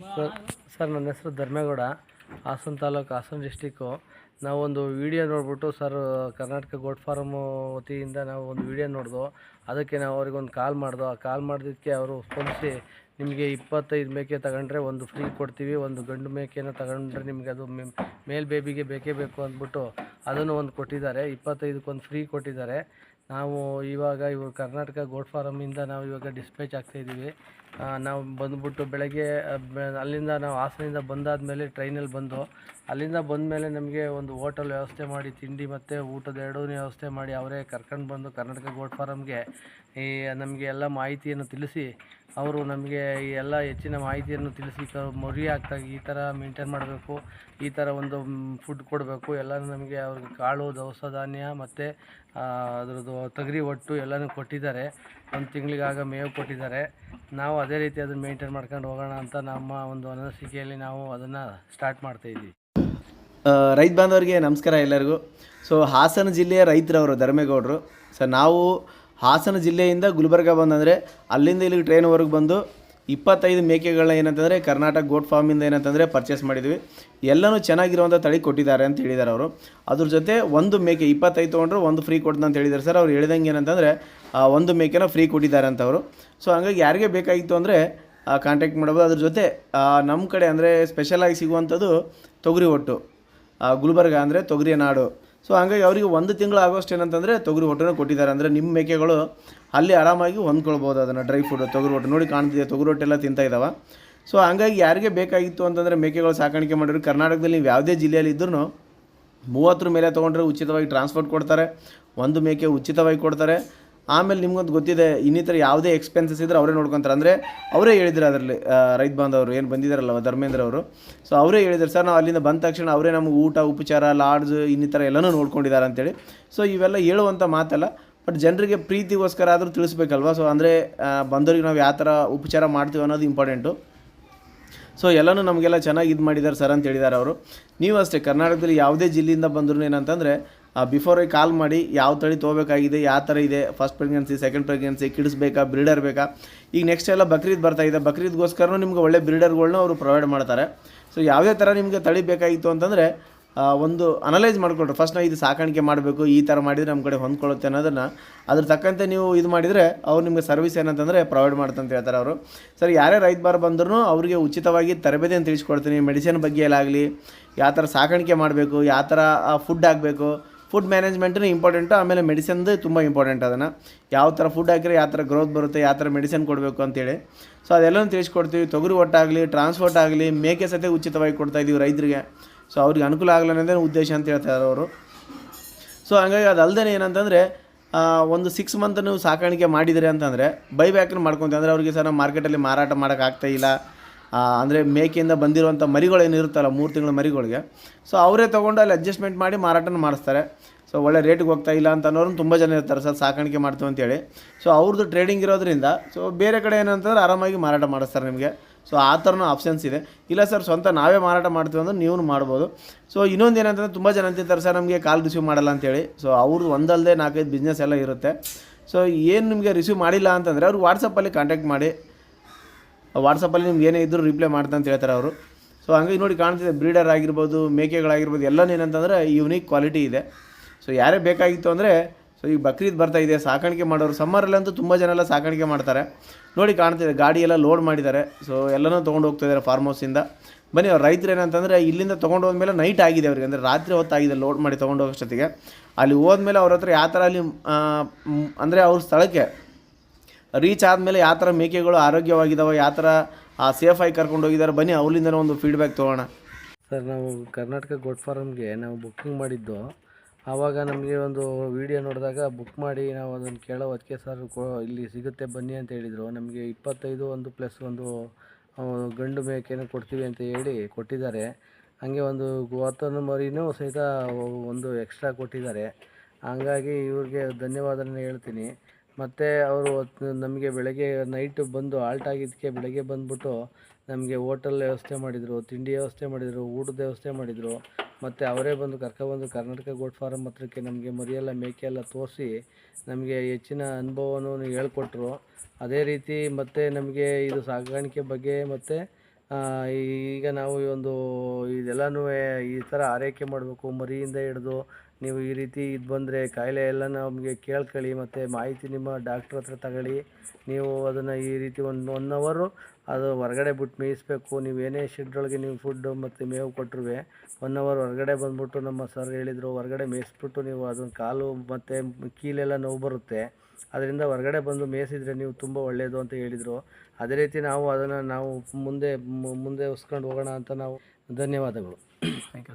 Sir sir, ನನ್ನ ಹೆಸರು Dharmegowda, Hassan taluk, Hassan district ನಾವೊಂದು ವಿಡಿಯೋ ನೋಡಿಬಿಟ್ಟು ಸರ್, ಕರ್ನಾಟಕ ಗೋಟ್ ಫಾರಮ್ ವತಿಯಿಂದ ನಾವು ಒಂದು ವಿಡಿಯೋ ನೋಡಿದ್ವು ಅದಕ್ಕೆ ನಾವು ಅವ್ರಿಗೊಂದು ಕಾಲ್ ಮಾಡ್ದು. ಆ ಕಾಲ್ ಮಾಡಿದ್ದಕ್ಕೆ ಅವರು ಸ್ಪಂದಿಸಿ, ನಿಮಗೆ ಇಪ್ಪತ್ತೈದು ಮೇಕೆ ತಗೊಂಡ್ರೆ ಒಂದು ಫ್ರೀ ಕೊಡ್ತೀವಿ, ಒಂದು ಗಂಡು ಮೇಕೆನ ತಗೊಂಡ್ರೆ ನಿಮಗೆ ಅದು ಮೇಲ್ ಬೇಬಿಗೆ ಬೇಕೇ ಬೇಕು ಅಂದ್ಬಿಟ್ಟು ಅದನ್ನು ಒಂದು ಕೊಟ್ಟಿದ್ದಾರೆ. ಇಪ್ಪತ್ತೈದಕ್ಕೊಂದು ಫ್ರೀ ಕೊಟ್ಟಿದ್ದಾರೆ. ನಾವು ಇವಾಗ ಇವು ಕರ್ನಾಟಕ ಗೋಟ್ ಫಾರಮಿಂದ ನಾವು ಇವಾಗ ಡಿಸ್ಪ್ಯಾಚ್ ಆಗ್ತಾಯಿದ್ದೀವಿ ನಾವು ಬಂದ್ಬಿಟ್ಟು ಬೆಳಗ್ಗೆ ಅಲ್ಲಿಂದ ನಾವು ಹಾಸನಿಂದ ಬಂದಾದಮೇಲೆ ಟ್ರೈನಲ್ಲಿ ಬಂದು, ಅಲ್ಲಿಂದ ಬಂದಮೇಲೆ ನಮಗೆ ಒಂದು ಹೋಟೆಲ್ ವ್ಯವಸ್ಥೆ ಮಾಡಿ, ತಿಂಡಿ ಮತ್ತು ಊಟದ ಎರಡೂ ವ್ಯವಸ್ಥೆ ಮಾಡಿ ಅವರೇ ಕರ್ಕೊಂಡು ಬಂದು ಕರ್ನಾಟಕ ಗೋಟ್ ಫಾರಮ್ಗೆ ಈ, ನಮಗೆ ಎಲ್ಲ ಮಾಹಿತಿಯನ್ನು ತಿಳಿಸಿ ಅವರು ನಮಗೆ ಈ ಎಲ್ಲ ಹೆಚ್ಚಿನ ಮಾಹಿತಿಯನ್ನು ತಿಳಿಸಿ ಮರಿ ಹಾಕ್ದಾಗ ಈ ಥರ ಮೇಂಟೈನ್ ಮಾಡಬೇಕು, ಈ ಥರ ಒಂದು ಫುಡ್ ಕೊಡಬೇಕು, ಎಲ್ಲನೂ ನಮಗೆ ಅವ್ರಿಗೆ ಕಾಳು, ದವಸ ಧಾನ್ಯ ಮತ್ತು ಅದರದ್ದು ತೊಗರಿ ಒಟ್ಟು ಎಲ್ಲನೂ ಕೊಟ್ಟಿದ್ದಾರೆ. ಒಂದು ತಿಂಗಳಿಗಾಗ ಮೇವು ಕೊಟ್ಟಿದ್ದಾರೆ. ನಾವು ಅದೇ ರೀತಿ ಅದನ್ನು ಮೇಂಟೈನ್ ಮಾಡ್ಕೊಂಡು ಹೋಗೋಣ ಅಂತ ನಮ್ಮ ಒಂದು ಅನಿಸಿಕೆಯಲ್ಲಿ ನಾವು ಅದನ್ನು ಸ್ಟಾರ್ಟ್ ಮಾಡ್ತಾಯಿದ್ದೀವಿ ರೈತ ಬಾಂಧವರಿಗೆ ನಮಸ್ಕಾರ ಎಲ್ಲರಿಗೂ. ಸೊ ಹಾಸನ ಜಿಲ್ಲೆಯ ರೈತರವರು, ಧರ್ಮೇಗೌಡರು. ಸೊ ನಾವು ಹಾಸನ ಜಿಲ್ಲೆಯಿಂದ ಗುಲ್ಬರ್ಗ ಬಂದಂದರೆ ಅಲ್ಲಿಂದ ಇಲ್ಲಿಗೆ ಟ್ರೈನ್ವರೆಗೆ ಬಂದು ಇಪ್ಪತ್ತೈದು ಮೇಕೆಗಳನ್ನ ಏನಂತಂದರೆ ಕರ್ನಾಟಕ ಗೋಟ್ ಫಾರ್ಮಿಂದ ಏನಂತಂದರೆ ಪರ್ಚೇಸ್ ಮಾಡಿದ್ವಿ. ಎಲ್ಲನೂ ಚೆನ್ನಾಗಿರುವಂಥ ತಳಿ ಕೊಟ್ಟಿದ್ದಾರೆ ಅಂತ ಹೇಳಿದ್ದಾರೆ ಅವರು. ಅದ್ರ ಜೊತೆ ಒಂದು ಮೇಕೆ ಇಪ್ಪತ್ತೈದು ತೊಗೊಂಡ್ರು ಒಂದು ಫ್ರೀ ಕೊಡ್ತಾ ಅಂತ ಹೇಳಿದ್ದಾರೆ ಸರ್. ಅವ್ರು ಹೇಳ್ದಂಗೆ ಏನಂತಂದರೆ ಒಂದು ಮೇಕೆನ ಫ್ರೀ ಕೊಟ್ಟಿದ್ದಾರೆ ಅಂತ ಅವರು. ಸೊ ಹಂಗಾಗಿ ಯಾರಿಗೆ ಬೇಕಾಗಿತ್ತು ಅಂದರೆ ಕಾಂಟ್ಯಾಕ್ಟ್ ಮಾಡ್ಬೋದು. ಅದ್ರ ಜೊತೆ ನಮ್ಮ ಕಡೆ ಅಂದರೆ ಸ್ಪೆಷಲಾಗಿ ಸಿಗುವಂಥದ್ದು ತೊಗರಿ ಒಟ್ಟು. ಗುಲ್ಬರ್ಗ ಅಂದರೆ ತೊಗರಿಯ ನಾಡು. ಸೊ ಹಂಗಾಗಿ ಅವರಿಗೆ ಒಂದು ತಿಂಗಳು ಆಗೋಷ್ಟು ಏನಂತಂದರೆ ತೊಗರಿ ಹೊಟ್ಟೆನೂ ಕೊಟ್ಟಿದ್ದಾರೆ. ಅಂದರೆ ನಿಮ್ಮ ಮೇಕೆಗಳು ಅಲ್ಲಿ ಆರಾಮಾಗಿ ಹೊಂದ್ಕೊಳ್ಬೋದು ಅದನ್ನು ಡ್ರೈ ಫುಡ್ ತೊಗರಿ ಹೊಟ್ಟೆ. ನೋಡಿ ಕಾಣ್ತಿದೆ, ತೊಗರಿ ಹೊಟ್ಟೆಲ್ಲ ತಿಂತಾ ಇದ್ದಾವೆ ಸೊ ಹಂಗಾಗಿ ಯಾರಿಗೆ ಬೇಕಾಗಿತ್ತು ಅಂತಂದರೆ ಮೇಕೆಗಳು ಸಾಕಾಣಿಕೆ ಮಾಡಿದ್ರು ಕರ್ನಾಟಕದಲ್ಲಿ ನೀವು ಯಾವುದೇ ಜಿಲ್ಲೆಯಲ್ಲಿ ಇದ್ರೂ ಮೂವತ್ತರ ಮೇಲೆ ತೊಗೊಂಡ್ರೆ ಉಚಿತವಾಗಿ ಟ್ರಾನ್ಸ್ಪೋರ್ಟ್ ಕೊಡ್ತಾರೆ. ಒಂದು ಮೇಕೆ ಉಚಿತವಾಗಿ ಕೊಡ್ತಾರೆ. ಆಮೇಲೆ ನಿಮ್ಗೊಂದು ಗೊತ್ತಿದೆ, ಇನ್ನಿತರ ಯಾವುದೇ ಎಕ್ಸ್ಪೆನ್ಸಸ್ ಇದ್ರೆ ಅವರೇ ನೋಡ್ಕೊತಾರೆ. ಅಂದರೆ ಅವರೇ ಹೇಳಿದ್ರು ಅದರಲ್ಲಿ ರೈತ ಬಾಂಧವರು ಏನು ಬಂದಿದ್ದಾರಲ್ಲ ಧರ್ಮೇಂದ್ರ ಅವರು. ಸೊ ಅವರೇ ಹೇಳಿದ್ರು, ಸರ್, ನಾವು ಅಲ್ಲಿಂದ ಬಂದ ತಕ್ಷಣ ಅವರೇ ನಮಗೆ ಊಟ, ಉಪಚಾರ, ಲಾಡ್ಜ್, ಇನ್ನಿತರ ಎಲ್ಲನೂ ನೋಡ್ಕೊಂಡಿದ್ದಾರೆ ಅಂತೇಳಿ. ಸೊ ಇವೆಲ್ಲ ಹೇಳುವಂಥ ಮಾತಲ್ಲ, ಬಟ್ ಜನರಿಗೆ ಪ್ರೀತಿಗೋಸ್ಕರ ಆದರೂ ತಿಳಿಸ್ಬೇಕಲ್ವ? ಸೊ ಅಂದರೆ ಬಂದವ್ರಿಗೆ ನಾವು ಯಾವ ಥರ ಉಪಚಾರ ಮಾಡ್ತೀವಿ ಅನ್ನೋದು ಇಂಪಾರ್ಟೆಂಟು ಸೊ ಎಲ್ಲನೂ ನಮಗೆಲ್ಲ ಚೆನ್ನಾಗಿ ಇದು ಮಾಡಿದ್ದಾರೆ ಸರ್ ಅಂತ ಹೇಳಿದ್ದಾರೆ ಅವರು. ನೀವು ಅಷ್ಟೇ, ಕರ್ನಾಟಕದಲ್ಲಿ ಯಾವುದೇ ಜಿಲ್ಲೆಯಿಂದ ಬಂದರೂ ಏನಂತಂದರೆ ಬಿಫೋರೇ ಕಾಲ್ ಮಾಡಿ ಯಾವ ತಳಿ ತೊಗೋಬೇಕಾಗಿದೆ ಯಾವ ಥರ ಇದೆ first pregnancy second pregnancy kids ಬೇಕಾ ಬ್ರೀಡರ್ ಬೇಕಾ? ಈಗ ನೆಕ್ಸ್ಟ್ ಎಲ್ಲ ಬಕ್ರೀದ್ ಬರ್ತಾ ಇದೆ. ಬಕ್ರೀದ್ಗೋಸ್ಕರನೂ ನಿಮ್ಗೆ ಒಳ್ಳೆ ಬ್ರೀಡರ್ಗಳನ್ನ ಅವರು ಪ್ರೊವೈಡ್ ಮಾಡ್ತಾರೆ. ಸೊ ಯಾವುದೇ ಥರ ನಿಮಗೆ ತಳಿ ಬೇಕಾಗಿತ್ತು ಅಂತಂದರೆ ಒಂದು ಅನಲೈಸ್ ಮಾಡ್ಕೊಳ್ರಿ. ಫಸ್ಟ್ ನಾವು ಇದು ಸಾಕಾಣಿಕೆ ಮಾಡಬೇಕು, ಈ ಥರ ಮಾಡಿದರೆ ನಮ್ಮ ಕಡೆ ಹೊಂದ್ಕೊಳ್ಳುತ್ತೆ ಅನ್ನೋದನ್ನು. ಅದ್ರ ತಕ್ಕಂತೆ ನೀವು ಇದು ಮಾಡಿದರೆ ಅವ್ರು ನಿಮಗೆ ಸರ್ವಿಸ್ ಏನಂತಂದರೆ ಪ್ರೊವೈಡ್ ಮಾಡ್ತಂತ ಹೇಳ್ತಾರೆ ಅವರು. ಸರ್, ಯಾರೇ ರೈತ ಬಾರ್ ಬಂದ್ರೂ ಅವರಿಗೆ ಉಚಿತವಾಗಿ ತರಬೇತಿಯನ್ನು ತಿಳಿಸ್ಕೊಡ್ತೀನಿ. ಮೆಡಿಸಿನ್ ಬಗ್ಗೆ ಎಲ್ಲಾಗಲಿ ಯಾವ ಥರ ಸಾಕಾಣಿಕೆ ಮಾಡಬೇಕು, ಯಾವ ಥರ ಫುಡ್ ಹಾಕಬೇಕು ಫುಡ್ ಮ್ಯಾನೇಜ್ಮೆಂಟು ಇಂಪಾರ್ಟೆಂಟು ಆಮೇಲೆ ಮೆಡಿಸಿನ್ದು ತುಂಬ ಇಂಪಾರ್ಟೆಂಟ್ ಅದನ್ನು. ಯಾವ ಥರ ಫುಡ್ ಹಾಕಿದ್ರೆ ಯಾವ ಥರ ಗ್ರೋತ್ ಬರುತ್ತೆ, ಯಾವ ಥರ ಮೆಡಿಸಿನ್ ಕೊಡಬೇಕು ಅಂತೇಳಿ. ಸೊ ಅದೆಲ್ಲನೂ ತಿಳಿಸ್ಕೊಡ್ತೀವಿ. ತೊಗರಿ ಒಟ್ಟಾಗಲಿ ಟ್ರಾನ್ಸ್ಪೋರ್ಟ್ ಆಗಲಿ, ಮೇಕೆ ಸತೆ ಉಚಿತವಾಗಿ ಕೊಡ್ತಾ ಇದ್ದೀವಿ ರೈತರಿಗೆ. ಸೊ ಅವ್ರಿಗೆ ಅನುಕೂಲ ಆಗಲಿ ಅನ್ನೋದೇ ಉದ್ದೇಶ ಅಂತ ಹೇಳ್ತಾರೆ ಅವರು. ಸೊ ಹಂಗಾಗಿ ಅದಲ್ದೇ ಏನಂತಂದರೆ ಒಂದು ಸಿಕ್ಸ್ ಮಂತ್ ನೀವು ಸಾಕಾಣಿಕೆ ಮಾಡಿದರೆ ಅಂತಂದರೆ ಬೈಬ್ಯಾಕನ್ನು ಮಾಡ್ಕೊತೀವಿ. ಅಂದರೆ ಅವ್ರಿಗೆ ಸರ್, ನಾವು ಮಾರ್ಕೆಟಲ್ಲಿ ಮಾರಾಟ ಮಾಡೋಕ್ಕಾಗ್ತಾ ಇಲ್ಲ. ಅಂದರೆ ಮೇಕೆಯಿಂದ ಬಂದಿರುವಂಥ ಮರಿಗಳೇನು ಇರುತ್ತಲ್ಲ, ಮೂರು ತಿಂಗಳ ಮರಿಗಳಿಗೆ. ಸೊ ಅವರೇ ತೊಗೊಂಡು ಅಲ್ಲಿ ಅಡ್ಜಸ್ಟ್ಮೆಂಟ್ ಮಾಡಿ ಮಾರಾಟನ ಮಾಡಿಸ್ತಾರೆ. ಸೊ ಒಳ್ಳೆ ರೇಟಿಗೆ ಹೋಗ್ತಾ ಇಲ್ಲ ಅಂತ ಅನ್ನೋರು ತುಂಬ ಜನ ಇರ್ತಾರೆ ಸರ್, ಸಾಕಾಣಿಕೆ ಮಾಡ್ತೀವಿ ಅಂತೇಳಿ ಸೊ ಅವ್ರದ್ದು ಟ್ರೇಡಿಂಗ್ ಇರೋದ್ರಿಂದ ಸೊ ಬೇರೆ ಕಡೆ ಏನಂತಂದ್ರೆ ಆರಾಮಾಗಿ ಮಾರಾಟ ಮಾಡಿಸ್ತಾರೆ ನಿಮಗೆ. ಸೊ ಆ ಥರನೂ ಆಪ್ಷನ್ಸ್ ಇದೆ. ಇಲ್ಲ ಸರ್, ಸ್ವಂತ ನಾವೇ ಮಾರಾಟ ಮಾಡ್ತೀವಿ ಅಂದ್ರೆ ನೀವು ಮಾಡ್ಬೋದು. ಸೊ ಇನ್ನೊಂದು ಏನಂತಂದ್ರೆ ತುಂಬ ಜನ ಅಂತಿರ್ತಾರೆ ಸರ್, ನಮಗೆ ಕಾಲ್ ರಿಸೀವ್ ಮಾಡಲ್ಲ ಅಂತೇಳಿ ಸೊ ಅವ್ರದ್ದು ಒಂದಲ್ಲದೆ ನಾಲ್ಕೈದು ಬಿಸ್ನೆಸ್ ಎಲ್ಲ ಇರುತ್ತೆ. ಸೊ ಏನು ನಿಮಗೆ ರಿಸೀವ್ ಮಾಡಿಲ್ಲ ಅಂತಂದರೆ ಅವ್ರು ವಾಟ್ಸಪ್ಪಲ್ಲಿ ಕಾಂಟ್ಯಾಕ್ಟ್ ಮಾಡಿ. ವಾಟ್ಸಪ್ಪಲ್ಲಿ ನಿಮ್ಗೆ ಏನೇ ಇದ್ದರೂ ರಿಪ್ಲೈ ಮಾಡ್ತಾ ಅಂತ ಹೇಳ್ತಾರೆ ಅವರು. ಸೊ ಹಂಗಾಗಿ ನೋಡಿ ಕಾಣ್ತಿದೆ ಬ್ರೀಡರ್ ಆಗಿರ್ಬೋದು, ಮೇಕೆಗಳಾಗಿರ್ಬೋದು, ಎಲ್ಲನೂ ಏನಂತಂದರೆ ಯುನೀಕ್ ಕ್ವಾಲಿಟಿ ಇದೆ. ಸೊ ಯಾರೇ ಬೇಕಾಗಿತ್ತು ಅಂದರೆ ಸೊ ಈಗ ಬಕ್ರೀದ್ ಬರ್ತಾ ಇದೆ, ಸಾಕಾಣಿಕೆ ಮಾಡೋರು ಸಮ್ಮರಲ್ಲಂತೂ ತುಂಬ ಜನ ಎಲ್ಲ ಸಾಕಾಣಿಕೆ ಮಾಡ್ತಾರೆ. ನೋಡಿ ಕಾಣ್ತಿದೆ, ಗಾಡಿ ಎಲ್ಲ ಲೋಡ್ ಮಾಡಿದ್ದಾರೆ. ಸೊ ಎಲ್ಲನೂ ತೊಗೊಂಡು ಹೋಗ್ತಾ ಇದ್ದಾರೆ ಫಾರ್ಮ್ ಹೌಸಿಂದ ಬನ್ನಿ, ಅವ್ರು ರೈತರು ಏನಂತಂದರೆ ಇಲ್ಲಿಂದ ತೊಗೊಂಡು ಹೋದ್ಮೇಲೆ ನೈಟ್ ಆಗಿದೆ ಅವ್ರಿಗೆ. ಅಂದರೆ ರಾತ್ರಿ ಹೊತ್ತಾಗಿದೆ ಲೋಡ್ ಮಾಡಿ ತೊಗೊಂಡು ಹೋಗೋಷ್ಟೊತ್ತಿಗೆ. ಅಲ್ಲಿ ಹೋದ್ಮೇಲೆ ಅವ್ರ ಹತ್ರ ಯಾವ ಥರ ಅಲ್ಲಿ ಅಂದರೆ ಅವ್ರ ಸ್ಥಳಕ್ಕೆ ರೀಚ್ ಆದಮೇಲೆ ಯಾವ ಥರ ಮೇಕೆಗಳು ಆರೋಗ್ಯವಾಗಿದ್ದಾವೆ ಯಾವ ಥರ ಸೇಫಾಗಿ ಕರ್ಕೊಂಡು ಹೋಗಿದ್ದಾರೆ ಬನ್ನಿ ಅವರಿಂದನೇ ಒಂದು ಫೀಡ್ಬ್ಯಾಕ್ ತೊಗೋಣ. ಸರ್ ನಾವು ಕರ್ನಾಟಕ ಗೋಟ್ ಫಾರಮ್ಗೆ ನಾವು ಬುಕ್ಕಿಂಗ್ ಮಾಡಿದ್ದು. ಆವಾಗ ನಮಗೆ ಒಂದು ವಿಡಿಯೋ ನೋಡಿದಾಗ ಬುಕ್ ಮಾಡಿ ನಾವು ಅದನ್ನು ಕೇಳೋ ಅದಕ್ಕೆ ಸರ್ ಇಲ್ಲಿ ಸಿಗುತ್ತೆ ಬನ್ನಿ ಅಂತ ಹೇಳಿದರು. ನಮಗೆ ಇಪ್ಪತ್ತೈದು ಒಂದು ಪ್ಲಸ್ ಒಂದು ಆ, ಗಂಡು ಮೇಕೆನೂ ಕೊಡ್ತೀವಿ ಅಂತ ಹೇಳಿ ಕೊಟ್ಟಿದ್ದಾರೆ. ಹಾಗೆ ಒಂದು ಗೋತನ ಮರಿನೂ ಸಹಿತ ಒಂದು ಎಕ್ಸ್ಟ್ರಾ ಕೊಟ್ಟಿದ್ದಾರೆ. ಹಂಗಾಗಿ ಇವ್ರಿಗೆ ಧನ್ಯವಾದನ ಹೇಳ್ತೀನಿ. ಮತ್ತು ಅವರು ನಮಗೆ ಬೆಳಗ್ಗೆ ನೈಟ್ ಬಂದು ಆಲ್ಟ್ ಆಗಿದ್ದಕ್ಕೆ ಬೆಳಗ್ಗೆ ಬಂದುಬಿಟ್ಟು ನಮಗೆ ಓಟಲ್ ವ್ಯವಸ್ಥೆ ಮಾಡಿದರು, ತಿಂಡಿ ವ್ಯವಸ್ಥೆ ಮಾಡಿದರು, ಊಟದ ವ್ಯವಸ್ಥೆ ಮಾಡಿದರು. ಮತ್ತು ಅವರೇ ಬಂದು ಕರ್ಕೊಬಂದು ಕರ್ನಾಟಕ ಗೋಟ್ ಫಾರಮ್ ಹತ್ರಕ್ಕೆ ನಮಗೆ ಮರಿಯೆಲ್ಲ, ಮೇಕೆ ಎಲ್ಲ ತೋರಿಸಿ ನಮಗೆ ಹೆಚ್ಚಿನ ಅನುಭವವನ್ನು ಹೇಳ್ಕೊಟ್ರು. ಅದೇ ರೀತಿ ಮತ್ತು ನಮಗೆ ಇದು ಸಾಗಾಣಿಕೆ ಬಗ್ಗೆ ಮತ್ತು ಈಗ ನಾವು ಈ ಒಂದು ಇದೆಲ್ಲನೂ ಈ ಥರ ಆರೈಕೆ ಮಾಡಬೇಕು, ಮರಿಯಿಂದ ಹಿಡಿದು ನೀವು ಈ ರೀತಿ ಇದು ಬಂದರೆ ಕಾಯಿಲೆ ಎಲ್ಲ ನಮಗೆ ಕೇಳ್ಕೊಳ್ಳಿ, ಮತ್ತು ಮಾಹಿತಿ ನಿಮ್ಮ ಡಾಕ್ಟ್ರ್ ಹತ್ರ ತಗೊಳ್ಳಿ. ನೀವು ಅದನ್ನು ಈ ರೀತಿ ಒಂದು ಒನ್ ಅವರು ಅದು ಹೊರಗಡೆ ಬಿಟ್ಟು ಮೇಯಿಸ್ಬೇಕು. ನೀವು ಏನೇ ಶೆಡ್ಡೊಳಗೆ ನೀವು ಫುಡ್ಡು ಮತ್ತು ಮೇವು ಕೊಟ್ಟರು ಒನ್ ಅವರ್ ಹೊರಗಡೆ ಬಂದುಬಿಟ್ಟು ನಮ್ಮ ಸರ್ ಹೇಳಿದರು, ಹೊರಗಡೆ ಮೇಯಿಸ್ಬಿಟ್ಟು ನೀವು ಅದನ್ನು ಕಾಲು ಮತ್ತು ಕೀಲೆಲ್ಲ ನೋವು ಬರುತ್ತೆ. ಅದರಿಂದ ಹೊರಗಡೆ ಬಂದು ಮೇಯಿಸಿದರೆ ನೀವು ತುಂಬ ಒಳ್ಳೆಯದು ಅಂತ ಹೇಳಿದರು. ಅದೇ ರೀತಿ ನಾವು ಅದನ್ನು ನಾವು ಮುಂದೆ ಮುಂದೆ ಉಸ್ಕೊಂಡು ಹೋಗೋಣ ಅಂತ ನಾವು ಧನ್ಯವಾದಗಳು. Thank you